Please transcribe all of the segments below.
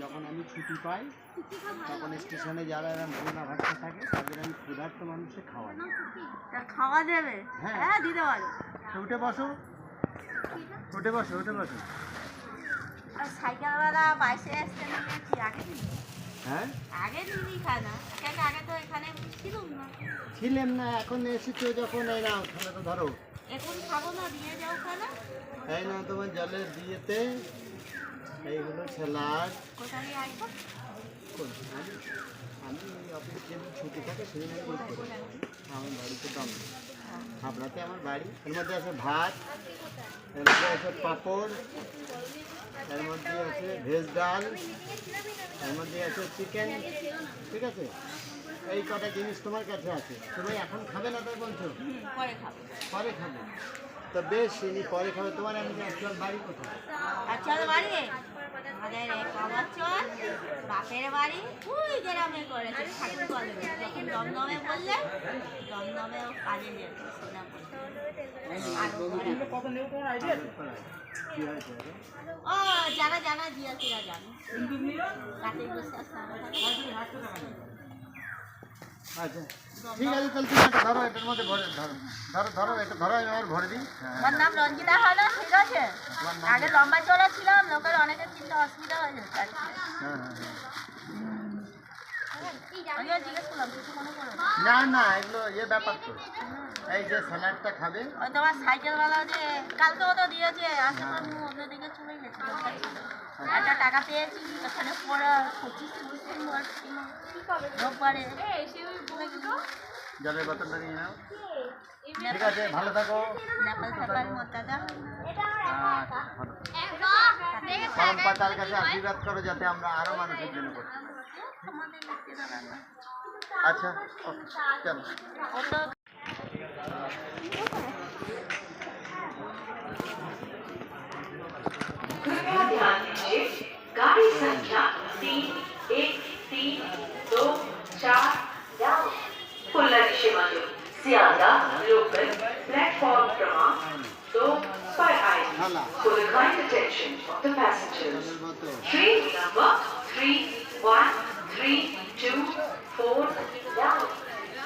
যখন আমি ছুটি পাই তখন স্টেশনে যারা এরকম ভোনা ভাতটা থাকে তাদের আমি ক্ষুধার্ত মানুষে খাওয়াই। তা খাওয়া দেবে হ্যাঁ। হ্যাঁ দিতে পারো। উঠে বসো। উঠে বসো উঠে বসো। আর সাইকেলওয়ালা বাইসে আসতে নিয়েছি আগে হ্যাঁ? আগে দিনই না কেন আগে তো এখানে ছিলাম না? ছিলেন না এখন এসেছ যখন এই নাও তাহলে তো ধরো। এখন খাব না দিয়ে যাও খানা এই নাও তোমার জলের দিয়েতে। এই হলো স্যালাড আমি আমি অফিস যেদিন ছুটি থাকে সেদিন আমি করি। আমার বাড়িতে দম হাবড়াতে আমার বাড়ি। এর মধ্যে আছে ভাত এর মধ্যে আছে পাঁপড় এর মধ্যে আছে ভেজ ডাল এর মধ্যে আছে চিকেন ঠিক আছে? এই কটা জিনিস তোমার কাছে আছে। তুমি এখন খাবে না তাই বলছো? পরে খাব। পরে খাবে। তো বেশ ইনি পরে খাবে। তোমার আমি অ্যাকচুয়াল বাড়ি কোথায়? আর বাড়ি? আমাদের বাবার চল বাপের বাড়ি। ওই গ্রামে করেছে ঠাকুর কলে যখন দমদমে বললে দমদমে ও কাজে যেত ও যারা জানা। জিয়াসিরা জানে রাতে বসে আসতাম আচ্ছা ঠিক আছে তাহলে তুমি এটা ধরো এটার মধ্যে ভরে ধরো ধরো ধরো এটা ধরো আমি আবার ভরে দিই হ্যাঁ আমার নাম রঞ্জিতা হানা ঠিক আছে আগে লম্বা চড়া ছিলাম লোকের অনেকের চিন্তা অসুবিধা। হ্যাঁ হ্যাঁ হ্যাঁ। আমিও জিজ্ঞেস করলাম কিছু করো না। না এগুলো ইয়ে ব্যাপার তো এই যে স্যালাডটা খাবে ওই তোমার সাইকেলওয়ালা যে কালকে ও তো দিয়েছে আমি অন্যদিকে চলে গেছি দরকার ছিল। একটা টাকা পেয়েছি ওখানে পড়া পঁচিশ ডিসেম্বর রোববারে। জলের বোতলটা নিয়ে নাও। ঠিক আছে ভালো থাকো। নেপাল আচ্ছা, পরম পাতার কাছে আশীর্বাদ করো যাতে আমরা আরও মানুষের জন্য করি আচ্ছা ওকে চলো। गाड़ी संख्या तीन एक तीन दो चार पुल्लरी शिवालय ज़्यादा लोकल प्लेटफॉर्म क्रमांक दो पर आए For the kind attention of the passengers, train number three one three two four down.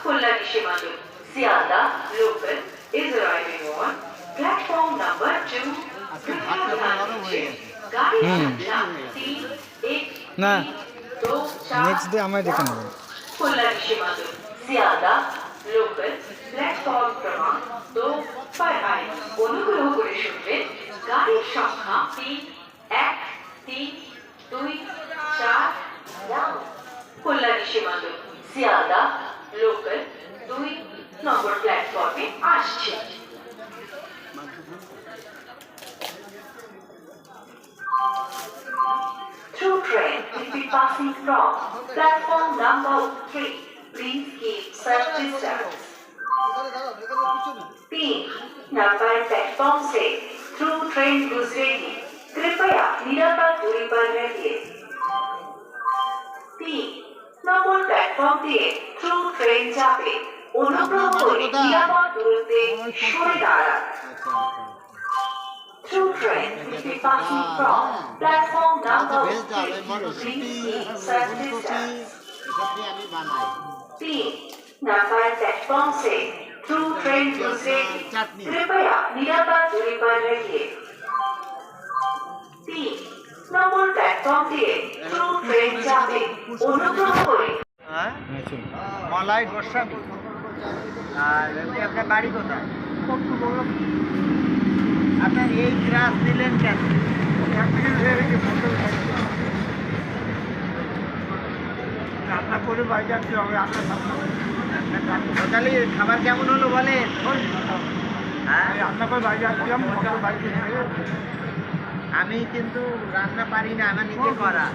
Kullani Shimano, Siada local is arriving on platform number two. হুম। না নেক্সট ডে আমরা দেখে নেব। অনুগ্রহ করে শুনবেন গাড়ির সংখ্যা তিন এক তিন দুই চার কল্যাণী সীমান্ত সিয়াদা লোকাল দুই নম্বর প্ল্যাটফর্মে আসছে। passing from platform number three. Please keep such distance. तीन नंबर प्लेटफॉर्म से थ्रू ट्रेन गुजरेगी कृपया निरापद दूरी पर रहिए तीन নম্বর প্ল্যাটফর্ম দিয়ে থ্রু ট্রেন যাবে অনুগ্রহ করে নিরাপদ দূরত্বে সরে দাঁড়ান আচ্ছা আচ্ছা Through train will be passing from platform আচ্ছা number ভেজ ডাল ওই three. মটরশুঁটি Please keep such ফুলকপি distance. এসব দিয়ে আমি বানাই तीन नंबर प्लेटफॉर्म से थ्रू ट्रेन गुजरेगी চাটনি कृपया निरापद दूरी पर रहिए तीन নম্বর প্ল্যাটফর্ম দিয়ে থ্রু ট্রেন যাবে অনুগ্রহ করে হ্যাঁ হ্যাঁ চলুন মলাই গোস্বামী আর এমনি আপনার বাড়ি কোথায় আপনার এই ক্রাস দিলেন কেন? রান্না করে হবে আপনার তাহলে খাবার কেমন হলো বলেন? হ্যাঁ? রান্না করে মোটর বাইরে আমি কিন্তু রান্না পারি না আমার নিজে করা।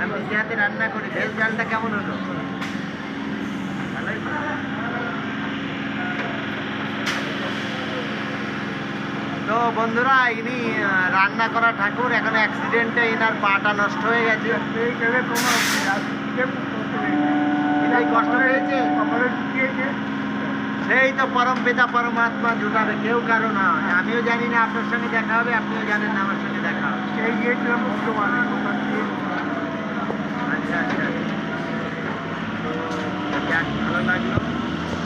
আমি নিজে হাতে রান্না করি ভেজ ডালটা কেমন হলো? বন্ধুরা, ইনি রান্না করা ঠাকুর, এখন অ্যাক্সিডেন্টে এনার পাটা নষ্ট হয়ে গেছে। কষ্ট হয়েছে সেই তো পরম পিতা, পরমাত্মা, জুটাবে, কেউ কারও না আমিও জানি না আপনার সঙ্গে দেখা হবে, আপনিও জানেন না আমার সঙ্গে দেখা হবে। সেই আচ্ছা আচ্ছা।, আচ্ছা। ভালো লাগল।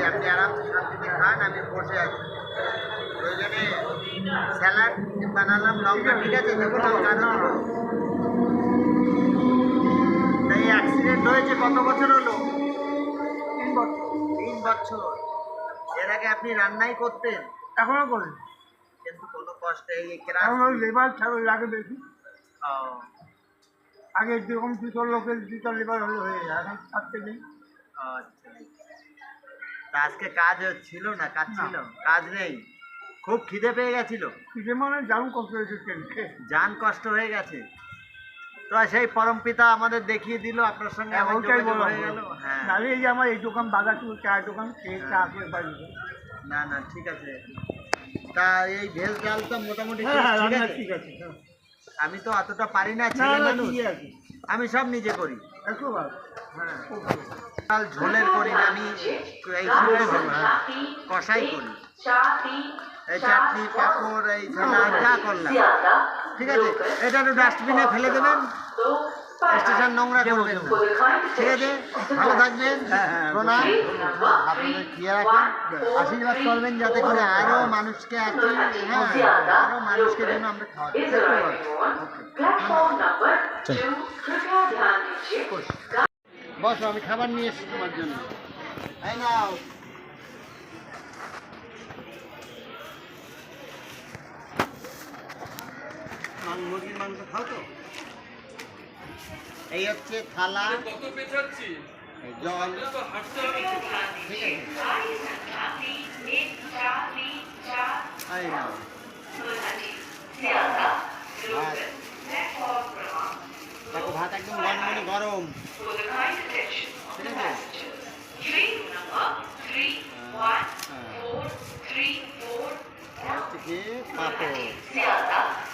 আপনি আরাম খান, আমি বসে আছি। স্যালাড বানালাম লঙ্কা ঠিক আছে দেখো লঙ্কা দেবো তাই অ্যাক্সিডেন্ট হয়েছে কত বছর হলো? তিন বছর। তিন বছর। এর আগে আপনি রান্নাই করতেন? এখনও করি। কিন্তু কোনো কষ্টে এই লেবার ছাড়া লাগে বেশি আগে যেরকম দুটো লোকের দুটো লেবার হলে হয়ে যায় এখন থাকতে নেই। আচ্ছা। আজকে কাজ ছিল না? কাজ ছিল? কাজ নেই? খুব খিদে পেয়ে গেছিল। কিসে মানে জানুন কষ্ট হয়েছে জান কষ্ট হয়ে গেছে। তো সেই পরম পিতা আমাদের দেখিয়ে দিল আপনার সঙ্গে বলা হয়ে গেল। হ্যাঁ। এই যে আমার এই দোকান বাজার ছিল চায়ের দোকান সেই চা করে বাড়ি না না ঠিক আছে। তা এই ভেজ ডালটা মোটামুটি হ্যাঁ হ্যাঁ ঠিক আছে? হ্যাঁ। আমি তো অতটা পারি না না ছেলে মানুষ আমি সব নিজে করি। হ্যাঁ। ডাল ঝোলের করি না আমি এই হ্যাঁ কষাই করি। এই চাটনি পাপড় এই ছানা যা করলাম। ঠিক আছে? এটা একটু ডাস্টবিনে ফেলে দেবেন। স্টেশন নোংরা করবেন ঠিক আছে? ভালো থাকবেন। প্রণাম। আপনাদের খেয়ে রাখেন আশীর্বাদ করবেন যাতে করে আরও মানুষকে আছে হ্যাঁ আরও মানুষকে যেন আমরা খাওয়াতে বসো আমি খাবার নিয়ে এসেছি তোমার জন্য। তাই না মুরগির মাংস খাও তো এই হচ্ছে থালা কত পেছাচ্ছি এই জল ঠিক আছে দেখো ভাত একদম গরম মানে গরম ঠিক আছে হ্যাঁ। পাপড়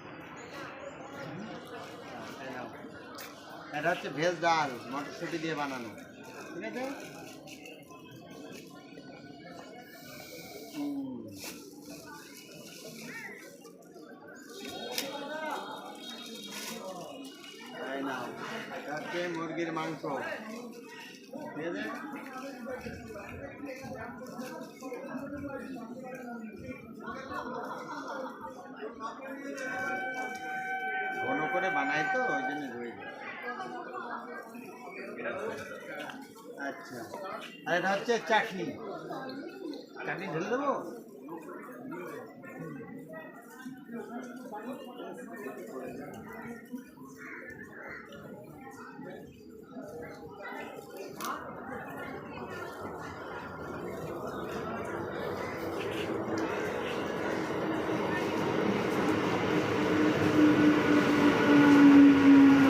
এটা হচ্ছে ভেজ ডাল, মটরশুঁটি দিয়ে বানানো। ঠিক আছে? মুরগির মাংস। ঘন করে বানাই তো, ওই জন্য যায় আচ্ছা। আর এটা হচ্ছে চাটনি। চাটনি ঢেলে দেবো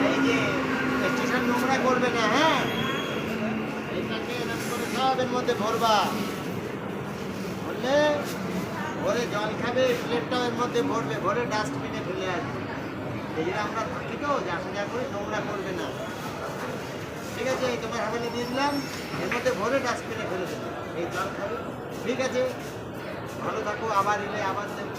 এই যে স্টেশন নোংরা করবে না হ্যাঁ এইটাকে এরকম করে সব এর মধ্যে ভরবা ভরলে ভরে জল খাবে প্লেটটাও এর মধ্যে ভরবে ভরে ডাস্টবিনে ফেলে আসবে এই আমরা থাকি তো যা করে নোংরা করবে না। ঠিক আছে, এই তোমার হাওয়ালে দিয়ে দিলাম এর মধ্যে ভরে ডাস্টবিনে ফেলে দেবে। এই জল খাবে। ঠিক আছে, ভালো থাকো, আবার এলে আবার দেবো।